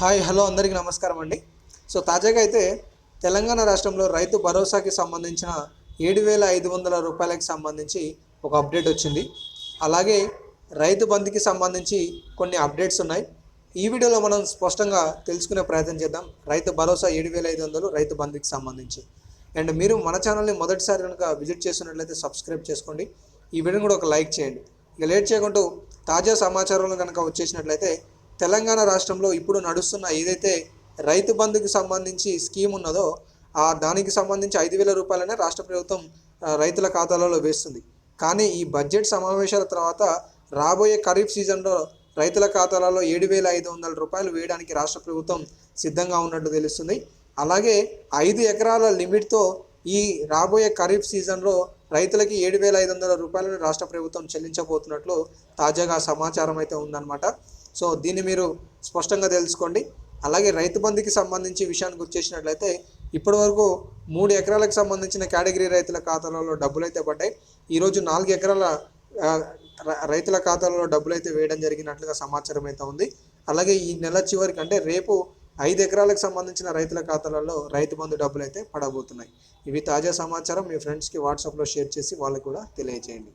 Hi hello అందరికీ నమస్కారం అండి. సో తాజాగా అయితే తెలంగాణ రాష్ట్రంలో రైతు భరోసాకి సంబంధించిన ఏడు వేల ఐదు వందల రూపాయలకి సంబంధించి ఒక అప్డేట్ వచ్చింది. అలాగే రైతు బంధుకి సంబంధించి కొన్ని అప్డేట్స్ ఉన్నాయి. ఈ వీడియోలో మనం స్పష్టంగా తెలుసుకునే ప్రయత్నం చేద్దాం. రైతు భరోసా ఏడు వేల ఐదు వందలు రైతు బంధుకి సంబంధించి. అండ్ మీరు మన ఛానల్ని మొదటిసారి కనుక విజిట్ చేస్తున్నట్లయితే సబ్స్క్రైబ్ చేసుకోండి. ఈ వీడియోని కూడా ఒక లైక్ చేయండి. ఇక లేట్ చేయకుండా తాజా సమాచారంలో కనుక వచ్చేసినట్లయితే తెలంగాణ రాష్ట్రంలో ఇప్పుడు నడుస్తున్న ఏదైతే రైతు బంధుకి సంబంధించి స్కీమ్ ఉన్నదో ఆ దానికి సంబంధించి ఐదు వేల రూపాయలనే రాష్ట్ర ప్రభుత్వం రైతుల ఖాతాలలో వేస్తుంది. కానీ ఈ బడ్జెట్ సమావేశాల తర్వాత రాబోయే ఖరీఫ్ సీజన్లో రైతుల ఖాతాలలో ఏడు వేల ఐదు వందల రూపాయలు వేయడానికి రాష్ట్ర ప్రభుత్వం సిద్ధంగా ఉన్నట్టు తెలుస్తుంది. అలాగే ఐదు ఎకరాల లిమిట్తో ఈ రాబోయే ఖరీఫ్ సీజన్లో రైతులకి ఏడు వేల ఐదు వందల రూపాయలను రాష్ట్ర ప్రభుత్వం చెల్లించబోతున్నట్లు తాజాగా సమాచారం అయితే ఉందన్నమాట. సో దీన్ని మీరు స్పష్టంగా తెలుసుకోండి. అలాగే రైతు బంధుకి సంబంధించి విషయానికి వచ్చేసినట్లయితే ఇప్పటివరకు మూడు ఎకరాలకు సంబంధించిన కేటగిరీ రైతుల ఖాతాలలో డబ్బులు అయితే పడ్డాయి. ఈరోజు నాలుగు ఎకరాల రైతుల ఖాతాలలో డబ్బులు అయితే వేయడం జరిగినట్లుగా సమాచారం అయితే ఉంది. అలాగే ఈ నెల చివరికి అంటే రేపు ఐదు ఎకరాలకు సంబంధించిన రైతుల ఖాతాలలో రైతు బంధు డబ్బులు అయితే పడబోతున్నాయి. ఇవి తాజా సమాచారం. మీ ఫ్రెండ్స్కి వాట్సాప్లో షేర్ చేసి వాళ్ళకు కూడా తెలియజేయండి.